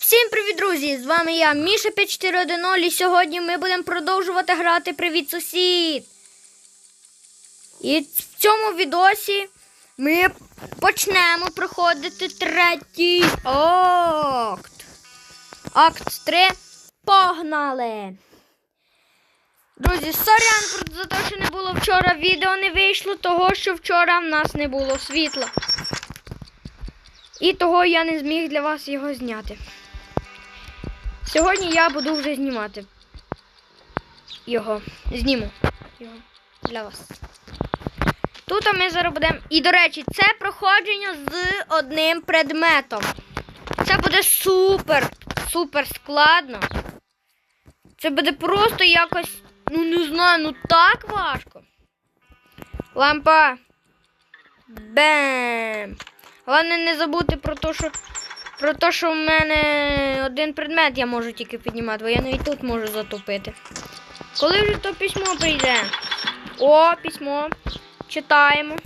Всім привіт, друзі! З вами я, Міша 5410, і сьогодні ми будемо продовжувати грати Привіт сусід. І в цьому відосі ми почнемо проходити третій акт. Акт 3. Погнали! Друзі, сорян за те, що не було вчора відео не вийшло, того що вчора в нас не було світла. І того я не зміг для вас його зняти. Сьогодні я буду вже знімати його. Зніму його для вас. Тут ми зараз. І, до речі, це проходження з одним предметом. Це буде супер, супер складно. Це буде просто якось, ну не знаю, ну так важко. Лампа. Бем. Головне не забути про те, що про те, що в мене один предмет я можу тільки піднімати, бо я навіть тут можу затопити. Коли вже то письмо прийде? О, письмо. Читаємо.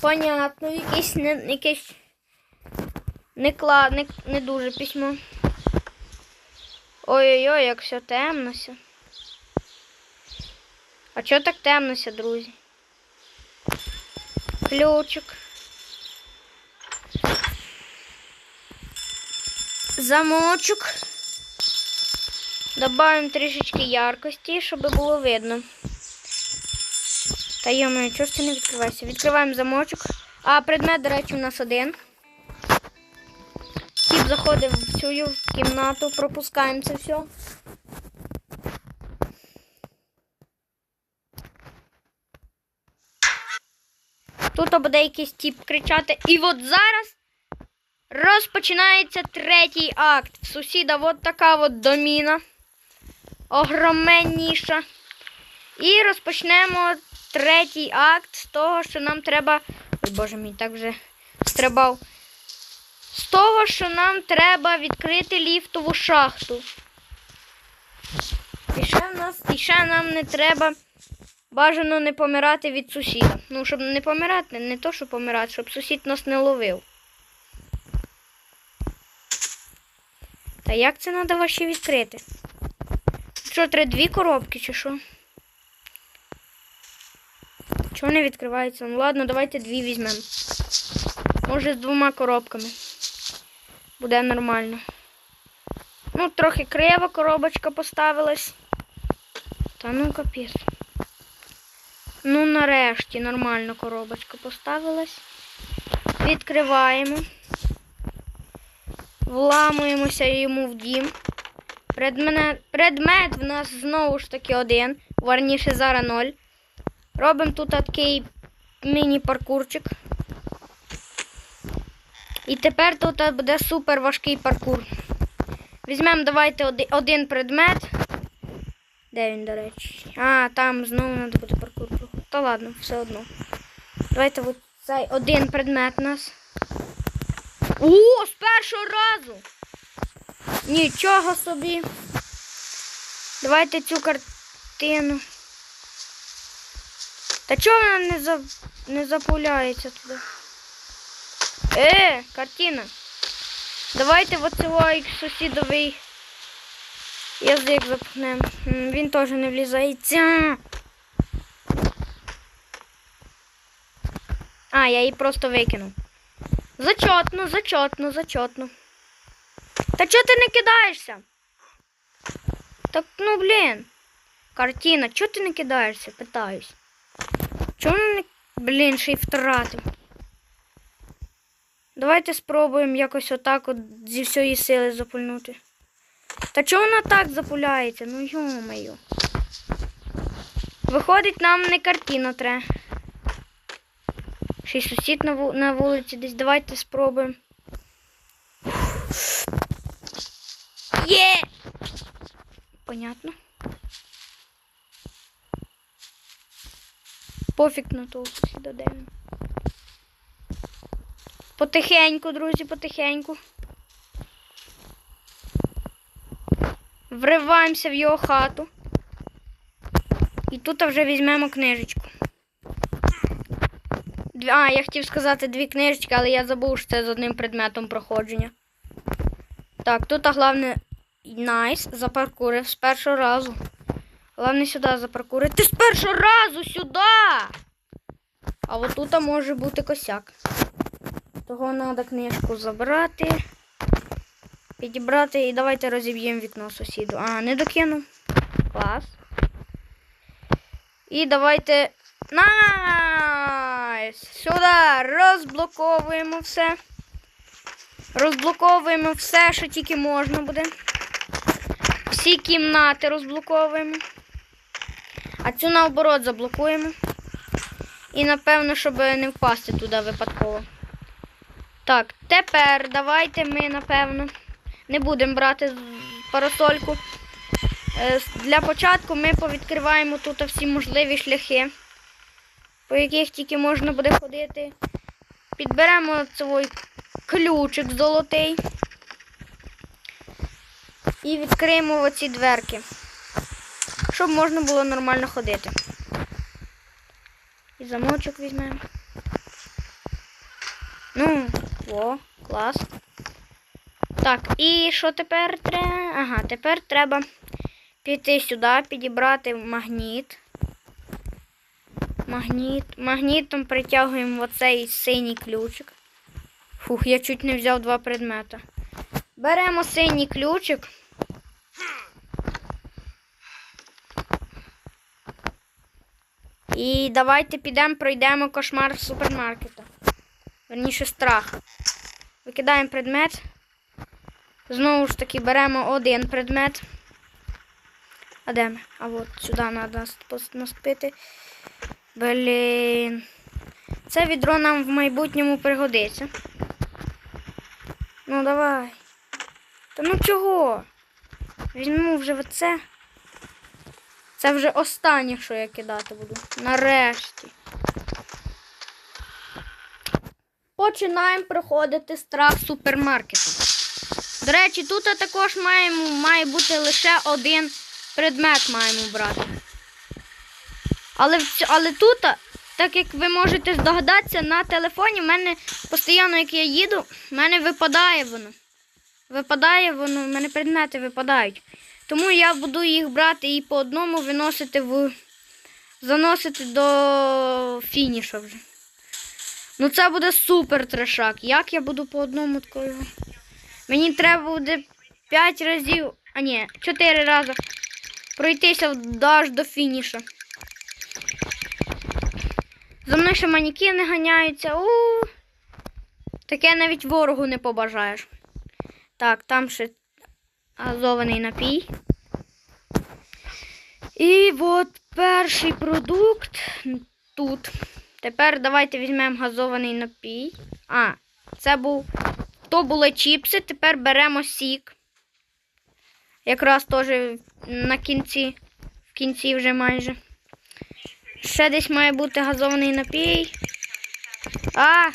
Понятно, якесь не, якесь не, кла, не, не дуже письмо. Ой-ой-ой, як все темно. все. А чого так темнося, друзі? Ключик. Замочок. Добавимо трішечки яркості, щоб було видно. Та йомо, чого ж це не відкривається? Відкриваємо замочок. А предмет, до речі, у нас один. Тіп заходив в цю кімнату, пропускаємо це все. Тут буде якийсь тіп кричати. І от зараз розпочинається третій акт. В сусіда от така от доміна. Огроменніша. І розпочнемо третій акт з того, що нам треба. Ой, боже мій, так вже стрибав. З того, що нам треба відкрити ліфтову шахту. І ще, нас, і ще нам не треба бажано не помирати від сусіда. Ну, щоб не помирати, не то, що помирати, щоб сусід нас не ловив. Та як це треба ваші відкрити? Що, треба дві коробки чи що? Чого не відкривається? Ну ладно, давайте дві візьмемо. Може з двома коробками. Буде нормально. Ну, трохи крива коробочка поставилась. Та ну капець. Ну, нарешті нормально коробочка поставилась. Відкриваємо. Вламуємося йому в дім. Предмет, предмет в нас знову ж таки один. Варніше зараз ноль. Робимо тут такий міні-паркурчик. І тепер тут буде супер важкий паркур. Візьмемо, давайте один предмет. Де він, до речі? А, там знову треба буде. Та ладно, все одно. Давайте от цей один предмет у нас. О, з першого разу! Нічого собі. Давайте цю картину. Та чого вона не, за... не запуляється туди? Е, картина. Давайте в оцього сусідовий язик запхнемо. Він теж не влізається. А, я її просто викинув. Зачетно, зачетно, зачетно. Та чого ти не кидаєшся? Так, ну блін. Картина, чого ти не кидаєшся? Питаюсь. Чого не. Блін, ще й втратив. Давайте спробуємо якось отак от зі всієї сили запульнути. Та чого вона так запуляється? Ну йо-моє. Виходить, нам не картина треба. Ще й сусід на, ву- на вулиці десь. Давайте спробуємо. Є! Понятно. Пофіг на того сусіда, де. Потихеньку, друзі, потихеньку. Вриваємося в його хату. І тут вже візьмемо книжечку. А, я хотів сказати дві книжечки, але я забув, що це з одним предметом проходження. Так, тут а головне найс запаркурив з першого разу. Головне сюди запаркурити з першого разу сюди. А от тут може бути косяк. Того треба книжку забрати. Підібрати і давайте розіб'ємо вікно сусіду. А, не докинув. Клас. І давайте. Найс! Сюди розблоковуємо все. Розблоковуємо все, що тільки можна буде. Всі кімнати розблоковуємо. А цю наоборот заблокуємо. І напевно, щоб не впасти туди випадково. Так, тепер давайте ми, напевно, не будемо брати парасольку. Е, Для початку ми повідкриваємо тут всі можливі шляхи, по яких тільки можна буде ходити. Підберемо цей ключик золотий. І відкриємо оці дверки, щоб можна було нормально ходити. І замочок візьмемо. Ну, о, клас. Так, і що тепер треба? Ага, тепер треба піти сюди, підібрати магніт. Магніт. Магнітом притягуємо оцей синій ключик. Фух, я чуть не взяв два предмета. Беремо синій ключик. І давайте підемо, пройдемо кошмар в супермаркетах. Верніше страх. Викидаємо предмет. Знову ж таки беремо один предмет. А де ми? А от сюди треба наступити. Блін. Це відро нам в майбутньому пригодиться. Ну давай. Та ну чого? Візьму вже оце. Це вже останнє, що я кидати буду. Нарешті. Починаємо проходити страх супермаркету. До речі, тут також маємо, має бути лише один предмет маємо брати. Але, але тут, так як ви можете здогадатися, на телефоні в мене постійно, як я їду, в мене випадає воно. Випадає воно, в мене предмети випадають. Тому я буду їх брати і по одному виносити в. заносити до фінішу вже. Ну це буде супер трешак. Як я буду по одному такою? Мені треба буде 5 разів, а ні, 4 рази пройтися аж до фінішу. За мною ще манікени ганяються. У Таке навіть ворогу не побажаєш. Так, там ще газований напій. І от перший продукт тут. Тепер давайте візьмемо газований напій. А, це був. То були чіпси, тепер беремо сік. Якраз теж на кінці, в кінці вже майже. Ще десь має бути газований напій. А!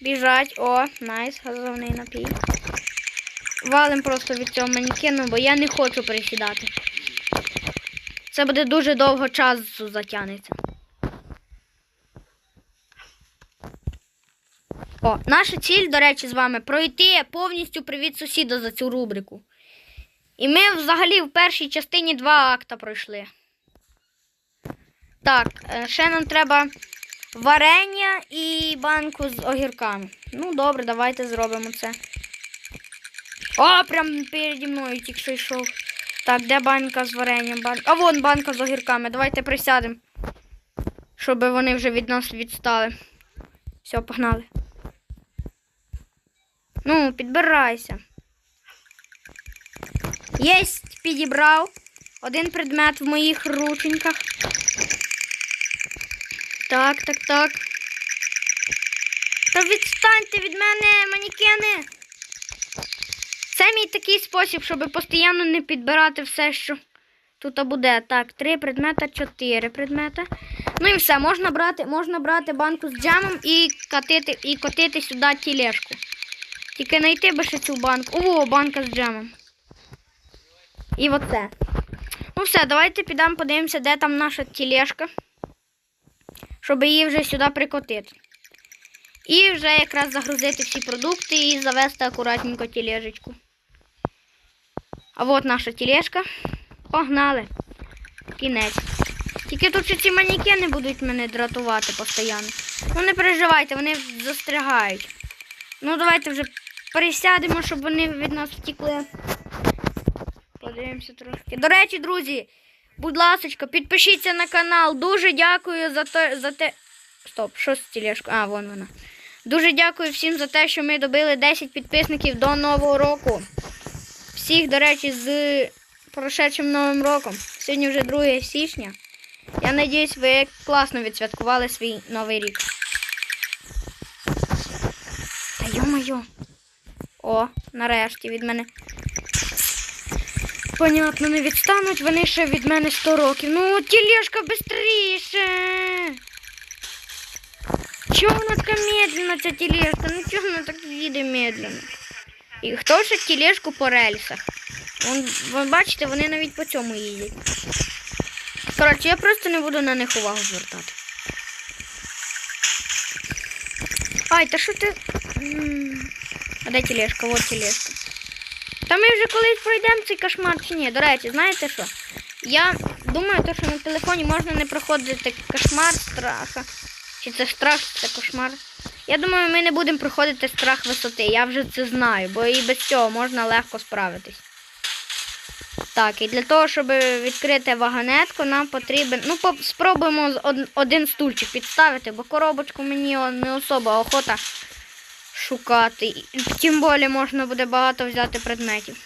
Біжать. О, найс, газований напій. Валим просто від цього манекену, бо я не хочу присідати. Це буде дуже довго часу затягнеться. О, наша ціль, до речі, з вами пройти повністю привіт сусіда за цю рубрику. І ми взагалі в першій частині два акта пройшли. Так, е, ще нам треба варення і банку з огірками. Ну, добре, давайте зробимо це. О, прям переді мною тільки йшов. Так, де банка з варенням? Бан... А вон банка з огірками. Давайте присядемо. Щоб вони вже від нас відстали. Все, погнали. Ну, підбирайся. Єсть, підібрав. Один предмет в моїх рученьках. Так, так, так. Та відстаньте від мене, манікени. Це мій такий спосіб, щоб постійно не підбирати все, що тут буде. Так, три предмета, чотири предмета. Ну і все, можна брати, можна брати банку з джемом і катити, і котити сюди тілешку. Тільки знайти би ще цю банку. О, банка з джемом. І оце. Ну все, давайте підемо подивимося, де там наша тілешка. Щоб її вже сюди прикотити. І вже якраз загрузити всі продукти і завести акуратненько тілежечку. А от наша тілешка. Погнали. Кінець. Тільки тут ще ці манікени будуть мене дратувати постійно. Ну не переживайте, вони застрягають. Ну давайте вже пересядемо, щоб вони від нас втікли. Подивимося трошки. До речі, друзі, будь ласка, підпишіться на канал. Дуже дякую за те. За те... Стоп, що з тілешкою? А, вон вона. Дуже дякую всім за те, що ми добили 10 підписників до Нового року. Всіх, до речі, з прошедшим Новим роком. Сьогодні вже 2 січня. Я надіюсь, ви класно відсвяткували свій новий рік. Та йо-моє. О, нарешті від мене. Понятно, не відстануть вони ще від мене 100 років. Ну, тілешка бистріше. Чого вона така медленна, ця тележка? Ну чого вона так їде медленно? І хто ще тележку по рельсах? Вон, ви бачите, вони навіть по цьому їздять. Коротше, я просто не буду на них увагу звертати. Ай, та що ти. А де тележка? Вот тележка. Та ми вже колись пройдемо цей кошмар чи ні. До речі, знаєте що? Я думаю, то, що на телефоні можна не проходити кошмар страха. Чи це страх, чи це кошмар. Я думаю, ми не будемо проходити страх висоти. Я вже це знаю, бо і без цього можна легко справитись. Так, і для того, щоб відкрити вагонетку, нам потрібен. Ну, спробуємо один стульчик підставити, бо коробочку мені не особа охота шукати. Тим більше можна буде багато взяти предметів.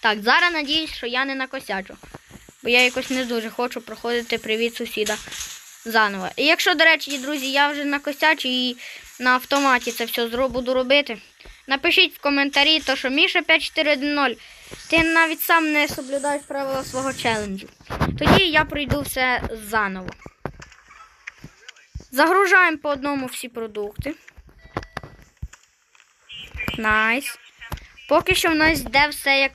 Так, зараз надіюсь, що я не накосячу. Бо я якось не дуже хочу проходити привіт сусіда заново. І якщо, до речі, друзі, я вже накосячу і на автоматі це все буду робити. Напишіть в коментарі, то що Міша 5410, ти навіть сам не соблюдаєш правила свого челенджу. Тоді я пройду все заново. Загружаємо по одному всі продукти. Найс. Поки що в нас йде все як.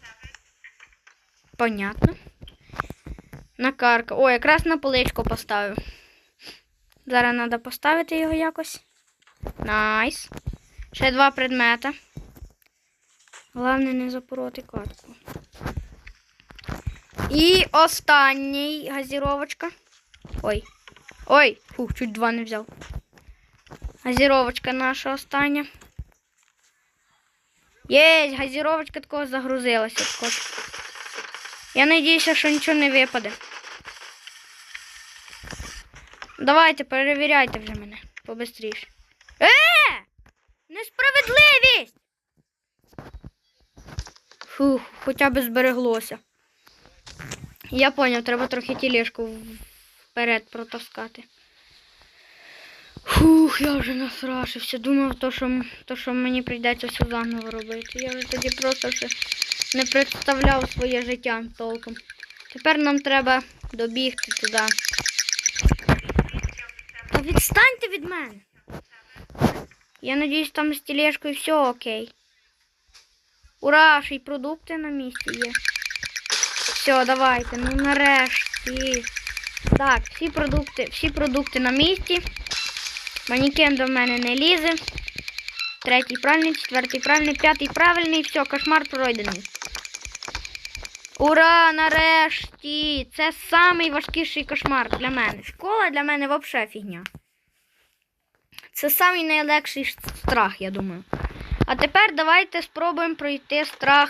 Понятно. Накарка. О, якраз на поличку поставив. Зараз треба поставити його якось. Найс. Ще два предмета. Головне не запороти катку. І останній газіровочка. Ой. Ой, фух, чуть два не взяв. Газіровочка наша остання. Єсть, газіровочка такого загрузилася. також. Я надіюся, що нічого не випаде. Давайте, перевіряйте вже мене побистріше. Е! Несправедливість! Фух, хоча б збереглося. Я поняв, треба трохи тілешку вперед протаскати. Фух, я вже насрашився. Думав, то, що, то, що мені прийдеться все заново робити. Я вже тоді просто ще не представляв своє життя толком. Тепер нам треба добігти туди. Та відстаньте від мене. Я надіюсь, там з тележкою все окей. Ура, ще й продукти на місці є. Все, давайте, ну нарешті. Так, всі продукти, всі продукти на місці. Манікен до мене не лізе. Третій правильний, четвертий правильний, п'ятий правильний. Все, кошмар пройдений. Ура! Нарешті! Це самий важкіший кошмар для мене. Школа для мене взагалі фігня. Це найлегший страх, я думаю. А тепер давайте спробуємо пройти страх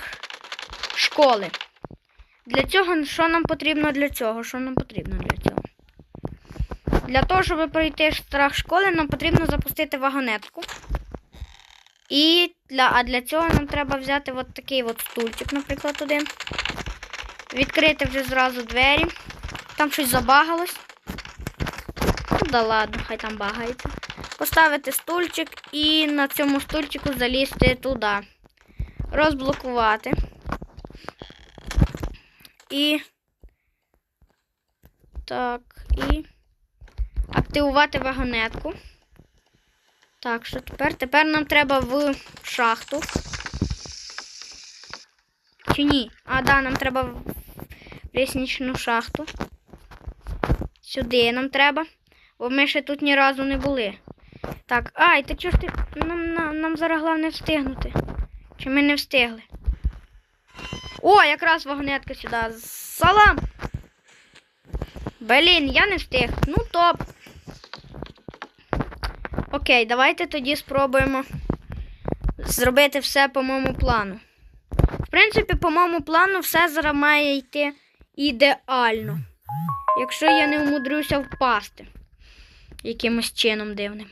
школи. Для цього що нам потрібно для цього? Що нам потрібно для цього? Для того, щоб пройти страх школи, нам потрібно запустити вагонетку. І для, а для цього нам треба взяти от такий от стульчик, наприклад, один. Відкрити вже зразу двері. Там щось забагалось. Ну да ладно, хай там багається. Поставити стульчик і на цьому стульчику залізти туди. Розблокувати. І. Так, і. Активувати вагонетку. Так, що тепер? Тепер нам треба в шахту. Чи ні? А, да, нам треба в лісничну шахту. Сюди нам треба. бо ми ще тут ні разу не були. Так, ай, та чого ж ти. Нам, нам, нам зараз головне встигнути. Чи ми не встигли? О, якраз вагонетка сюди. Салам! Блін, я не встиг. Ну топ. Окей, давайте тоді спробуємо зробити все по моєму плану. В принципі, по моєму плану все зараз має йти ідеально. Якщо я не вмудрюся впасти якимось чином дивним.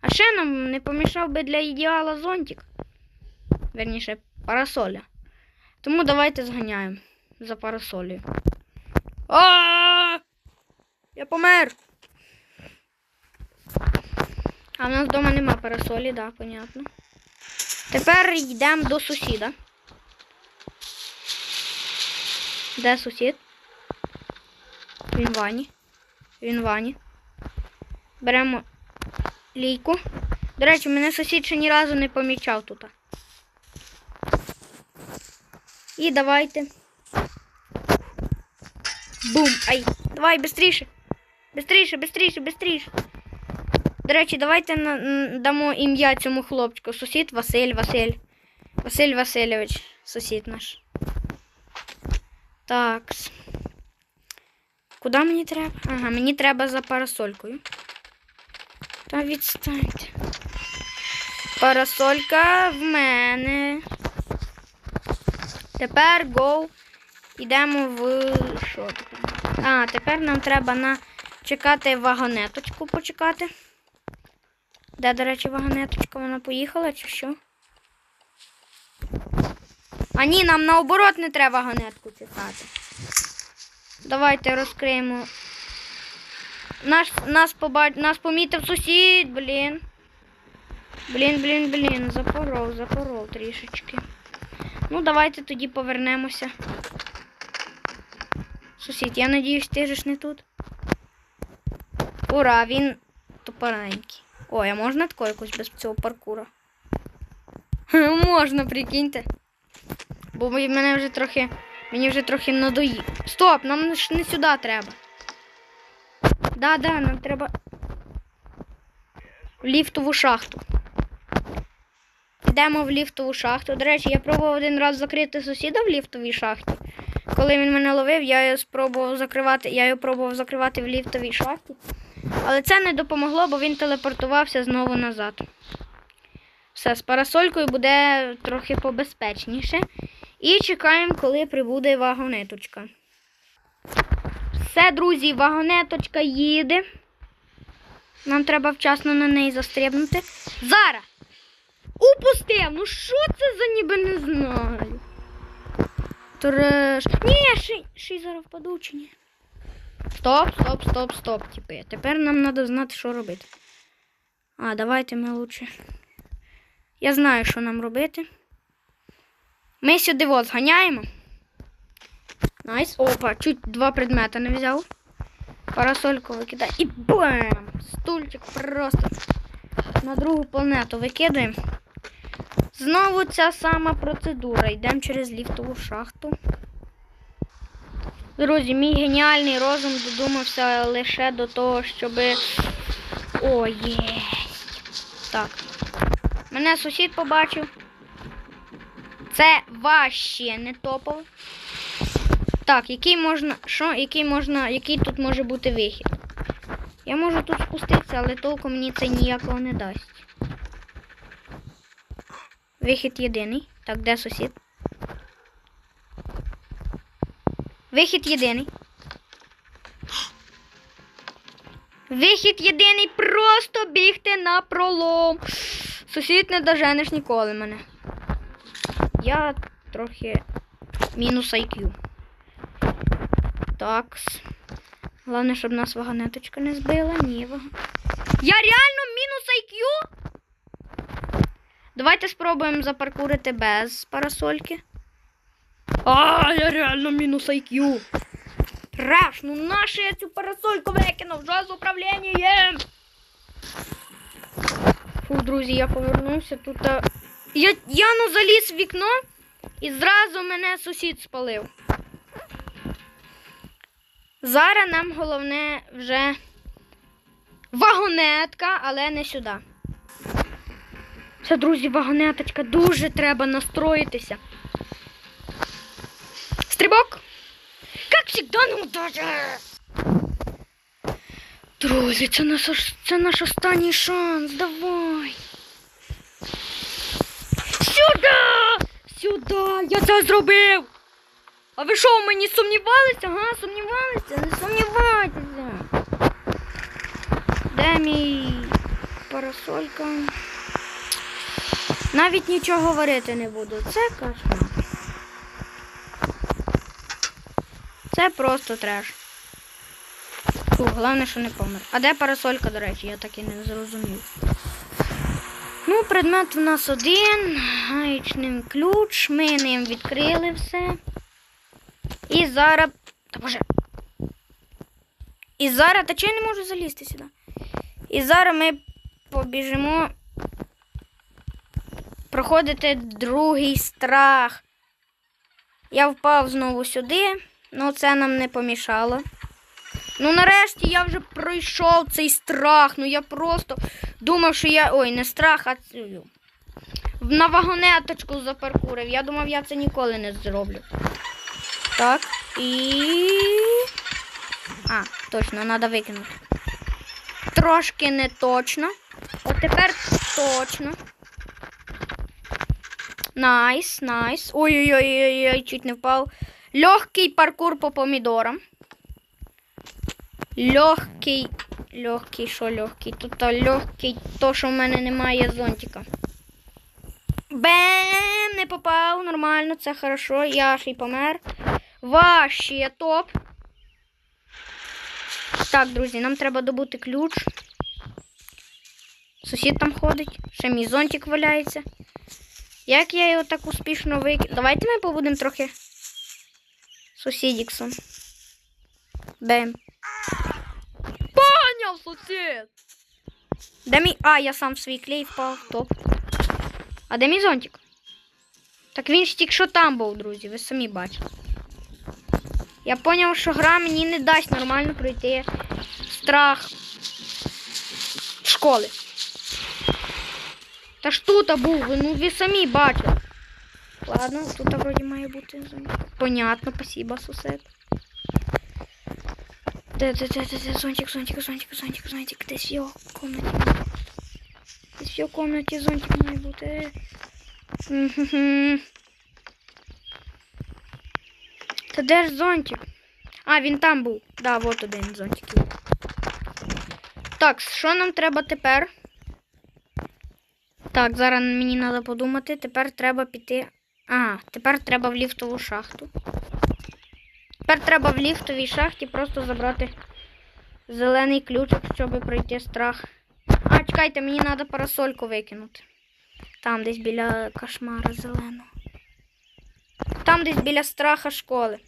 А ще нам не помішав би для ідеала зонтик. Верніше, парасоля. Тому давайте зганяємо за парасолею. А! Я помер. А в нас вдома нема парасолі, да, понятно. Тепер йдемо до сусіда. Де сусід? Він в ванні. Він в ванні. Беремо лійку. До речі, мене сусід ще ні разу не помічав тут. І давайте. Бум! Ай! Давай, бистріше! Бистріше, бистріше, бистріше. До речі, давайте дамо ім'я цьому хлопчику. Сусід Василь Василь. Василь Васильович, сусід наш. Так. Куди мені треба? Ага, мені треба за парасолькою. Та відстаньте. Парасолька в мене. Тепер go. Йдемо в. Що? А, тепер нам треба на чекати вагонеточку почекати. Де, до речі, вагонеточка? Вона поїхала чи що? А ні, нам наоборот не треба вагонетку чекати. Давайте розкриємо. Наш, нас, поба... нас помітив сусід, блін. Блін, блін, блін, запоров, запоров трішечки. Ну, давайте тоді повернемося. Сусід, я надіюсь, ти ж не тут. Ура, він тупоренький. Ой, а можна тако якось без цього паркура? Можна, прикиньте. Бо мене вже трохи. Мені вже трохи надоїв. Стоп, нам ж не сюди треба. Да, да, нам треба. В ліфтову шахту. Йдемо в ліфтову шахту. До речі, я пробував один раз закрити сусіда в ліфтовій шахті. Коли він мене ловив, я його спробував закривати, я його пробував закривати в ліфтовій шахті. Але це не допомогло, бо він телепортувався знову назад. Все, з парасолькою буде трохи побезпечніше. І чекаємо, коли прибуде вагонеточка. Все, друзі, вагонеточка їде. Нам треба вчасно на неї застрибнути. Зараз! Упустив! Ну що це за ніби не знаю. Треш. Ні, ще, й зараз впаду чи ні. Стоп, стоп, стоп, стоп, типи. Тепер нам треба знати, що робити. А, давайте ми лучше. Я знаю, що нам робити. Ми сюди от зганяємо. Найс. Опа, чуть два предмета не взяв. Парасольку викидай. І бам! Стульчик просто на другу планету викидаємо. Знову ця сама процедура. Йдемо через ліфтову шахту. Друзі, мій геніальний розум додумався лише до того, щоби. О, єсть. Так. Мене сусід побачив. Це ваще не топово. Так, який можна. Що? Який можна. Який тут може бути вихід? Я можу тут спуститися, але толку мені це ніякого не дасть. Вихід єдиний. Так, де сусід? Вихід єдиний. Вихід єдиний просто бігти на пролом. Сусід не доженеш ніколи мене. Я трохи мінус IQ. Так. Головне, щоб нас вагонеточка не збила. Ні, вага... Я реально мінус IQ? Давайте спробуємо запаркурити без парасольки. А, я реально мінус IQ. Треш, ну наше я цю парасольку викинув вже з управлінням. Фу, друзі, я повернувся тут. а, Я, я ну заліз в вікно і зразу мене сусід спалив. Зараз нам головне вже Вагонетка, але не сюди. Це, друзі, вагонеточка. Дуже треба настроїтися. Стрибок! Как всегда, ну даже. Друзі, це наш, це наш останній шанс. Давай. Сюди! Сюди! Я це зробив! А ви що, в мені сумнівалися? Ага, сумнівалися? Не сумнівайтеся. Де мій парасолька? Навіть нічого говорити не буду. Це кошмар. Просто треш. Фу, головне, що не помер. А де парасолька, до речі, я так і не зрозумів. Ну, предмет в нас один. Гаєчним ключ. Ми ним відкрили все. І зараз. Та боже. І зараз. Та чого я не можу залізти сюди? І зараз ми побіжимо проходити другий страх. Я впав знову сюди, але це нам не помішало. Ну, нарешті я вже пройшов цей страх. Ну я просто думав, що я. Ой, не страх, а цю. На вагонеточку запаркурив. Я думав, я це ніколи не зроблю. Так, і. А, точно, треба викинути. Трошки не точно. От тепер точно. Найс, найс. Ой-ой-ой, чуть не впав. Легкий паркур по помідорам. Легкий. Легкий, що легкий? Тут легкий, то, що в мене немає зонтика. Бем! Не попав, нормально, це хорошо. Я ще й помер. Ваші топ. Так, друзі, нам треба добути ключ. Сусід там ходить, ще мій зонтик валяється. Як я його так успішно викину? Давайте ми побудемо трохи сусідіксом. Бем. Поняв, сусід! Де мій. А, я сам в свій клей впав. Топ. А де мій зонтик? Так він ж тільки що там був, друзі, ви самі бачите. Я поняв, що гра мені не дасть нормально пройти страх школи. Та ж тут був, ну ви самі бачили. Ладно, тут вроді має бути. Понятно, спасибо, сусед. Де, де, де, де, де, зонтик, зонтик, зонтик, зонтик, зонтик. Десь в його комнаті. Десь в його комнаті зонтик має бути. Та де ж зонтик? А, він там був. Да, от один зонтик. Так, що нам треба тепер? Так, зараз мені треба подумати. Тепер треба піти. А, тепер треба в ліфтову шахту. Тепер треба в ліфтовій шахті просто забрати зелений ключик, щоб пройти страх. А, чекайте, мені треба парасольку викинути. Там десь біля кошмара зеленого. Там десь біля страха школи.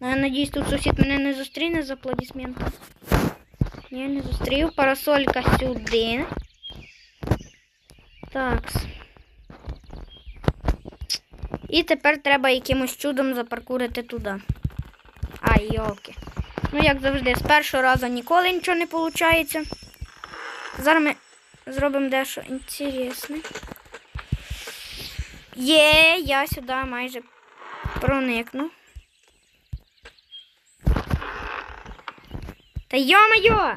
Ну, я надіюсь, тут сусід мене не зустріне з аплодисментом. Ні, не зустрів. Парасолька сюди. Так. І тепер треба якимось чудом запаркурити туди. Ай, йолки. Ну, як завжди, з першого разу ніколи нічого не виходить. Зараз ми зробимо дещо інтересне. Є, я сюди майже проникну. Та йо-моє!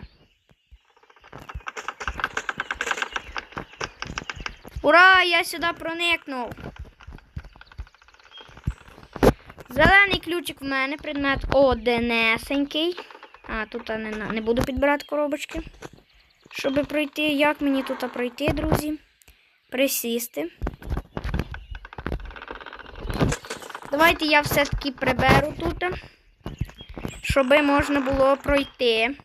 Ура! Я сюди проникнув. Зелений ключик в мене, предмет одинесенький. А, тут не, не буду підбирати коробочки. Щоб пройти. Як мені тут пройти, друзі? Присісти. Давайте я все-таки приберу тут, щоб можна було пройти.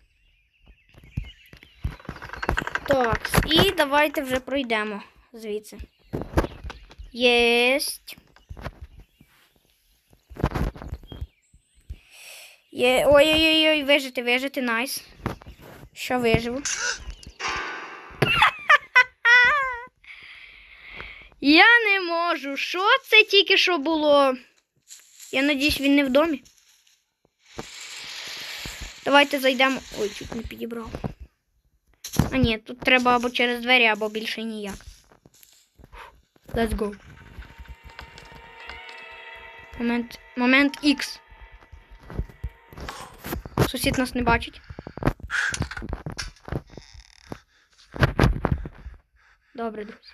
Так, і давайте вже пройдемо звідси. Єсть. Ой-ой-ой, вижити, вижити, найс. Що виживу? Я не можу. Що це тільки що було? Я надіюсь, він не в домі. Давайте зайдемо. Ой, чуть не підібрав. А ні, тут треба або через двері, або більше ніяк. Let's go. Момент. Момент X. Сусід нас не бачить. Добре, друзі.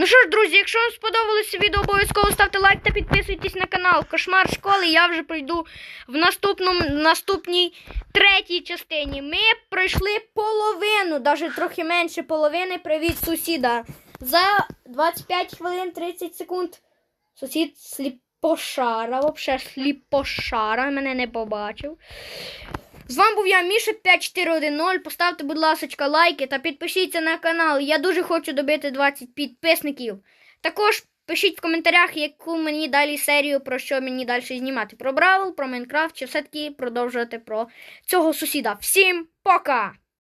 Ну що ж, друзі, якщо вам сподобалося відео, обов'язково ставте лайк та підписуйтесь на канал. Кошмар школи я вже пройду в наступному, наступній третій частині. Ми пройшли половину, навіть трохи менше половини. Привіт, сусіда. За 25 хвилин 30 секунд. Сусід сліпошара, взагалі сліпошара, мене не побачив. З вами був я, Міша 5410. Поставте, будь ласка, лайки та підпишіться на канал. Я дуже хочу добити 20 підписників. Також пишіть в коментарях, яку мені далі серію, про що мені далі знімати. Про Бравл, про Майнкрафт, чи все-таки продовжувати про цього сусіда. Всім пока!